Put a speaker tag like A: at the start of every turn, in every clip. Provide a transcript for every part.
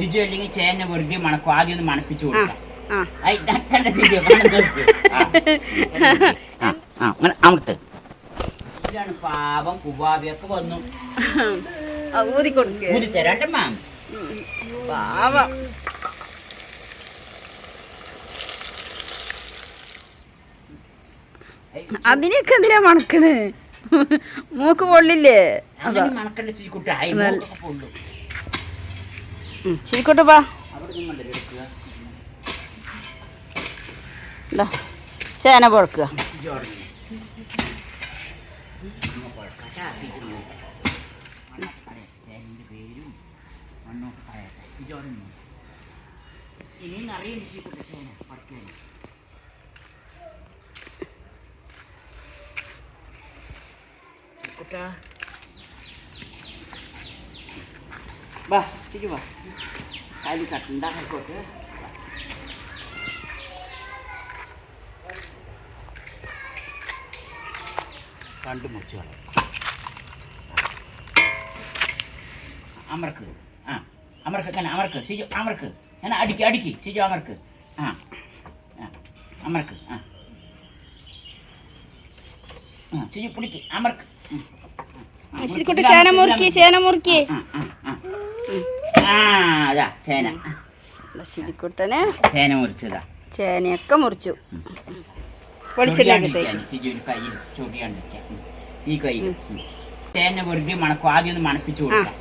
A: ചിജു അല്ലെങ്കിൽ ചേന വെറുതെ മണക്കും. ആദ്യം ഒന്ന് മണപ്പിച്ചു കൊടുക്കാം. ഇതിലാണ് പാവം കുബാബിയൊക്കെ വന്നു.
B: ഊതി കൊടുക്കുക
A: ഊതി തരാട്ടെ മാം.
B: പാവം. അതിനൊക്കെ എന്തിനാ മണക്കണേ? മൂക്ക് പൊള്ളില്ലേ?
A: മണക്കണ്ട ചീക്കുട്ടായി പൊള്ളും.
B: ശരിക്കോട്ടെ പാ
A: അവിടെ നിന്നുണ്ടല്ലോ എടുക്കുക
B: ഇതാ ചേന പുഴക്കുക.
A: ചിജു അവിടെ നിന്ന്. വാ കാലി കട്ടുണ്ടാക്കോട്ട് കണ്ടു മുറിച്ച് കളയാം. അമർക്ക്. ആ അമർക്ക് കന അമർക്ക്. ശിജു അമർക്ക്. ഞാൻ അടിക്ക് അടിക്ക്. ശിജു അമർക്ക്. ആ അമർക്ക്. ആ. ശിജു പിടിക്ക് അമർക്ക്.
B: ചേന മുറുക്കി ചേന മുറുക്കി.
A: ആ, അതാ ചേന.
B: ശരിക്കുട്ടന്
A: ചേന മുറിച്ചതാ.
B: ചേനയൊക്കെ മുറിച്ചു.
A: ഈ കൈ. ചേന വെറുതെ മണക്കും. ആദ്യം ഒന്ന് മണപ്പിച്ചു
B: ആ
A: കൊടുക്കാം.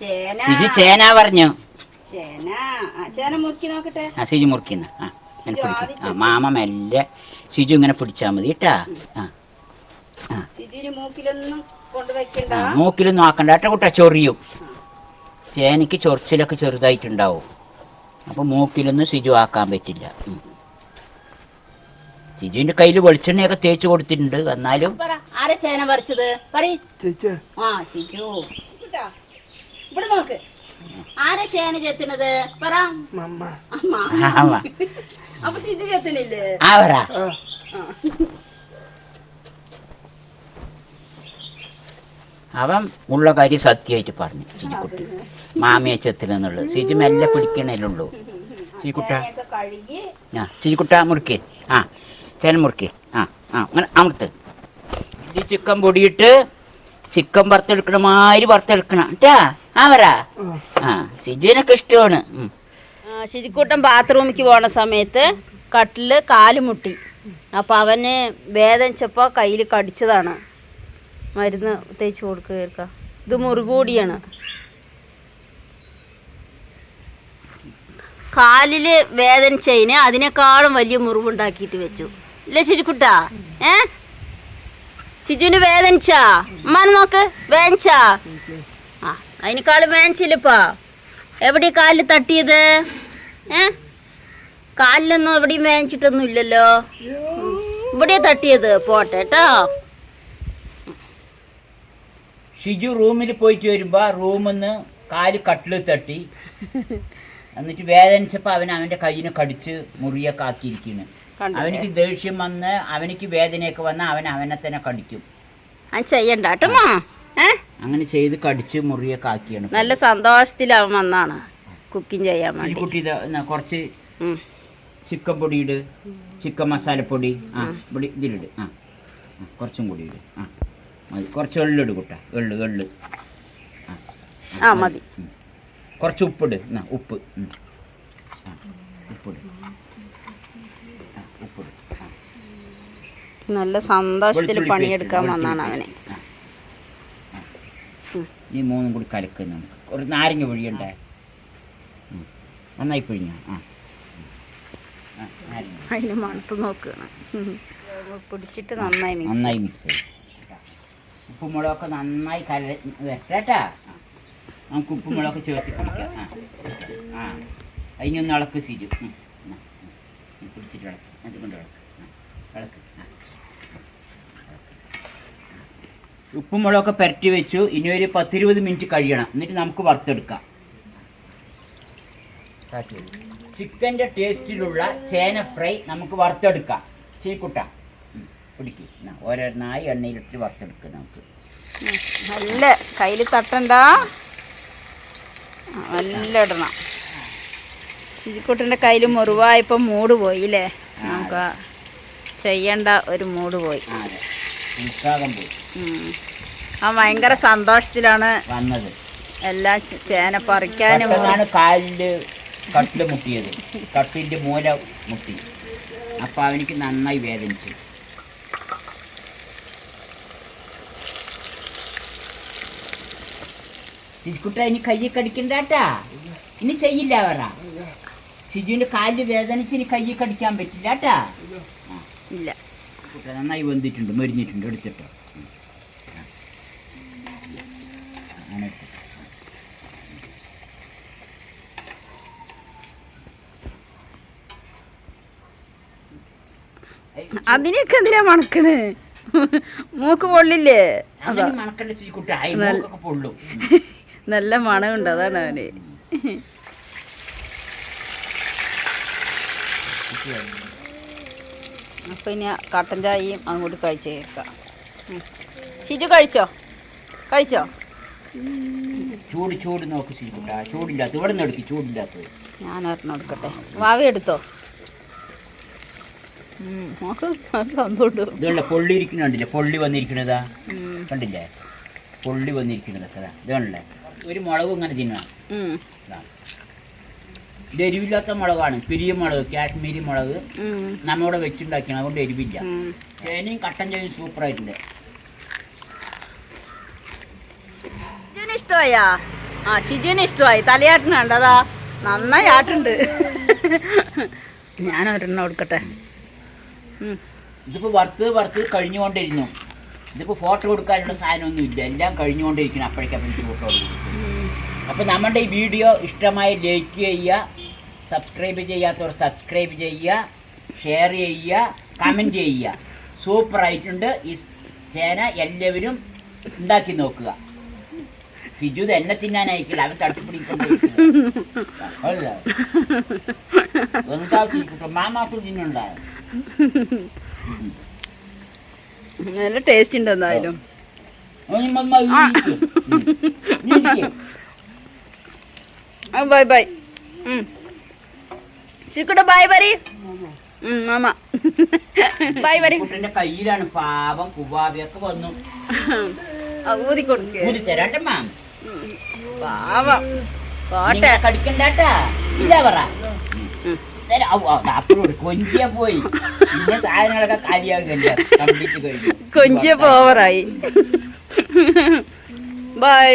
B: ചേന.
A: സിജി ചേന പറഞ്ഞു.
B: ചേന. ആ ചേന മുറുക്കി നോക്കട്ടെ.
A: ആ സിജു മുറിക്കുന്ന ആ.
B: സിജു
A: പിടിക്കും. ആ മാമ മെല്ലെ ശുചി ഇങ്ങനെ പിടിച്ചാൽ മതി കേട്ടാ. ആ ആ.
B: മൂക്കിലൊന്നും ആക്കണ്ട
A: ആ, മൂക്കിലും നോക്കണ്ട കേട്ടോ കുട്ടാ ചൊറിയും. ചേനയ്ക്ക് ചൊറിച്ചിലൊക്കെ ചെറുതായിട്ടുണ്ടാവും. അപ്പോൾ മൂക്കിലൊന്നും സിജു ആക്കാൻ പറ്റില്ല. ശിജുവിന്റെ കയ്യിൽ വെളിച്ചെണ്ണയൊക്കെ തേച്ച് കൊടുത്തിട്ടുണ്ട്. എന്നാലും
B: ആരാ ആരെ ചേന പറിച്ചത്? പറയൂ ആ ശിജു ഇവിടെ നോക്ക്. ആരെ ചേന ചെത്തണത് പറ. അപ്പൊ ചെത്തണില്ലേ?
A: അവൻ ഉള്ള കാര്യം സത്യമായിട്ട് പറഞ്ഞു സിജിക്കുട്ടി. മാമിയെ ചെത്തിലെന്നുള്ളത് സിജി മെല്ലെ പിടിക്കണേലുള്ളൂ. സിജിക്കുട്ട. ആ സിജിക്കുട്ട മുറുക്കേ. ആ ചേന മുറുക്കേ. ആ ആ അങ്ങനെ അമൃത്ത് ഈ ചിക്കൻ പൊടിയിട്ട് ചിക്കൻ വറുത്തെടുക്കണ മാതിരി വറുത്തെടുക്കണം കേട്ടാ? ആവറാ ആ സിജുവിനൊക്കെ ഇഷ്ടമാണ്.
B: ശിജിക്കൂട്ടൻ ബാത്റൂമിക്ക് പോണ സമയത്ത് കട്ടിൽ കാലുമുട്ടി മുട്ടി. അപ്പം അവന് വേദനിച്ചപ്പോൾ കയ്യിൽ കടിച്ചതാണ്. മരുന്ന് തേച്ച് കൊടുക്കുക ഇത് മുറുകൂടിയാണ്. കാലിൽ വേദനിച്ചതിന് അതിനേക്കാളും വലിയ മുറിവുണ്ടാക്കിയിട്ട് വെച്ചു. ഇല്ലേ ശിജിക്കുട്ടാ? ഏ? ശിജുവിന് വേദനിച്ചാ? അമ്മ നോക്ക്. വേദനിച്ചാ? ആ അതിനേക്കാളും വേദനിച്ചില്ലപ്പാ എവിടെ കാലിൽ തട്ടിയത്? ഏ? കാലിലൊന്നും എവിടെയും വേഞ്ചിട്ടൊന്നും ഇല്ലല്ലോ ഇവിടെ തട്ടിയത്. പോട്ടെ കേട്ടോ.
A: ഷിജു റൂമിൽ പോയിട്ട് വരുമ്പോൾ റൂമിൽ നിന്ന് കാൽ കട്ടിൽ തട്ടി. എന്നിട്ട് വേദനിച്ചപ്പോൾ അവൻ അവന്റെ കയ്യിനെ കടിച്ച് മുറിയൊക്കെ ആക്കിയിരിക്കുന്നു? അവനിക്ക് ദേഷ്യം വന്ന് അവനിക്ക് വേദനയൊക്കെ വന്ന് അവൻ അവനെ തന്നെ കടിക്കും.
B: അത് ചെയ്യണ്ട കേട്ടോ ഏ?
A: അങ്ങനെ ചെയ്ത് കടിച്ച് മുറിയൊക്കെ ആക്കിയാണ്
B: നല്ല സന്തോഷത്തിൽ അവൻ വന്നാണ് കുക്കിംഗ് ചെയ്യാൻ
A: ഈ
B: വേണ്ടി
A: കുട്ടി ഇത് എന്നാ കുറച്ച്
B: ഉം.
A: ചിക്കൻ പൊടി ഇട് ചിക്കൻ മസാലപ്പൊടി ആ പൊടി ഇതിലിട് ആ ആ, കുറച്ചും കൂടി ഇട് ആ മതി കുറച്ച് എള്ളിട് കുട്ട എള്ള് എള്ള് ആ
B: ആ മതി
A: ഉം. കുറച്ച് ഉപ്പിട് എന്നാ ഉപ്പ് ഉം. ആ, ഉപ്പിട് ആ, ഉപ്പിട് ആ.
B: നല്ല സന്തോഷത്തിൽ
A: വെളുത്തുള്ളി
B: പണിയെടുക്കാൻ വന്നാണ് അവന്.
A: ഈ മൂന്നും കൂടി കലക്കുന്നു നമുക്ക്. ഒരു നാരങ്ങ പിഴിയണ്ടേ നന്നായി പിഴിഞ്ഞ. ആ.
B: അതിന് മണത്ത് നോക്കുകയാണ് പിടിച്ചിട്ട് നന്നായി
A: നന്നായി മിക്സ് ചെയ്യും. ഉപ്പും മുളകൊക്കെ നന്നായി കല വരട്ടാ നമുക്ക് ഉപ്പും മുളകൊക്കെ ചേർത്ത് പിടിക്കാം ആ. ആ. അതിനൊന്ന് ഇളക്ക് സിജു. പിടിച്ചിട്ട് ഇളക്ക്. അതുകൊണ്ട് ഇളക്ക്. ആ, ഇളക്ക്. ആ. ഉപ്പും മുളകൊക്കെ പുരട്ടി വെച്ചു. ഇനി ഒരു പത്തിരുപത് മിനിറ്റ് കഴിയണം. എന്നിട്ട് നമുക്ക് വറുത്തെടുക്കാം. ചിക്കന്റെ ടേസ്റ്റിലുള്ള ചേന ഫ്രൈ നമുക്ക് വറുത്തെടുക്കാം. ചീക്കുട്ട. പിടിക്കും. ഓരോന്നായി എണ്ണയിലിട്ട് വറുത്തെടുക്കുക നമുക്ക്.
B: നല്ല കയ്യിൽ തട്ടണ്ട. നല്ല ഇടണം. ശിജിക്കുട്ടന്റെ കയ്യിൽ മുറിവായപ്പോൾ മൂട് പോയി അല്ലേ നമുക്ക് ചെയ്യേണ്ട ഒരു മൂട് പോയി.
A: ഉത്സാഹം പോയി.
B: ആ ഭയങ്കര സന്തോഷത്തിലാണ്
A: വന്നത്.
B: എല്ലാം ചേന പറിക്കാനും
A: പെട്ടെന്നാണ് കാലിൽ കട്ടിൽ മുട്ടിയത്. കട്ടിലിന്റെ മൂല മുട്ടി. അപ്പൊ അവനിക്ക് നന്നായി വേദനിച്ചു. ശിശുക്കുട്ട ഇനി കയ്യിൽ കടിക്കണ്ടാട്ടാ ഇനി ചെയ്യില്ല പറ. ചിജുവിന്റെ കാലിൽ വേദനിച്ച് ഇനി കയ്യിൽ കടിക്കാൻ പറ്റില്ല കേട്ടാ
B: ഇല്ല.
A: നന്നായി വെന്തിട്ടുണ്ട് മരിഞ്ഞിട്ടുണ്ട് എടുത്തിട്ടോ ഉം. ആ. അങ്ങനെ എടുത്തിട്ടോ.
B: അതിനൊക്കെ എന്തിനാ മണക്കണ്? മൂക്ക് പൊള്ളില്ലേ? നല്ല മണമുണ്ട് അതാണ് അവന്. അപ്പൊ ഇനി കട്ടൻ ചായയും അങ്ങോട്ട് കഴിച്ച് കേൾക്കാം ചിറ്റു കഴിച്ചോ? കഴിച്ചോ?
A: ചൂട് ചൂട് നോക്ക് ചൂടില്ലാത്ത ഇവിടെ നിന്ന് എടുക്കും ചൂടില്ലാത്തത്.
B: ഞാൻ ഒരെണ്ണം എടുക്കട്ടെ. വാവി എടുത്തോ?
A: ഇതുള്ള പൊള്ളി ഇരിക്കുന്നുണ്ടല്ലേ പൊള്ളി വന്നിരിക്കണതാ കണ്ടില്ലേ? പൊള്ളി വന്നിരിക്കണതൊക്കെ. ഇതാണല്ലേ? ഒരു മുളകും ഇങ്ങനെ തിന്നണം. ഇത്. എരിവില്ലാത്ത മുളകാണ്. പിരിയ മുളക് കാശ്മീരി മുളക് നമ്മുടെ വെച്ചുണ്ടാക്കിയാണ്. അതുകൊണ്ട് എരിവില്ല. ചേനയും കട്ടൻ ചേനയും സൂപ്പറായിട്ടുണ്ട്.
B: ആയിട്ടുണ്ട് ഇഷ്ടമായാ? ആ ഷിജുവിന് ഇഷ്ടമായി. തലയാട്ടിനുണ്ട് അതാ നന്നായി ആട്ടുണ്ട്. എടുക്കട്ടെ ഉം.
A: ഇതിപ്പോൾ വറുത്ത് വറുത്ത് കഴിഞ്ഞുകൊണ്ടിരുന്നു. ഇതിപ്പോൾ ഫോട്ടോ കൊടുക്കാനുള്ള സാധനമൊന്നും ഇല്ല. എല്ലാം കഴിഞ്ഞുകൊണ്ടിരിക്കണം അപ്പോഴേക്കപ്പോഴേക്ക് ഫോട്ടോ കൊടുക്കും അപ്പോൾ നമ്മുടെ ഈ വീഡിയോ ഇഷ്ടമായി ലൈക്ക് ചെയ്യുക സബ്സ്ക്രൈബ് ചെയ്യാത്തവർ സബ്സ്ക്രൈബ് ചെയ്യുക ഷെയർ ചെയ്യുക കമന്റ് ചെയ്യുക. സൂപ്പറായിട്ടുണ്ട് ഈ ചേന എല്ലാവരും ഉണ്ടാക്കി നോക്കുക. സിജു എന്നെ തിന്നാൻ അയക്കില്ല. അവൻ തട്ടിപ്പിടിക്കൊണ്ട് എന്താ മാമാക്കും തിന്നുണ്ടായോ?
B: നല്ല ടേസ്റ്റ് ഉണ്ട് എന്തായാലും. ബൈ ബൈ ചിക്കുട്ട ബൈ ഉം, മാമ. ബൈ
A: കയ്യിലാണ് പാവം വന്നു.
B: ഊതി കൊടുക്കേ. പോട്ടെ.
A: കടിക്കണ്ടാട്ടാ? ഇല്ല പറ. കൊഞ്ചിയ പോയി. പിന്നെ സാധനങ്ങളൊക്കെ കഴിഞ്ഞു
B: കൊഞ്ചിയപ്പോ ഓവറായി ബൈ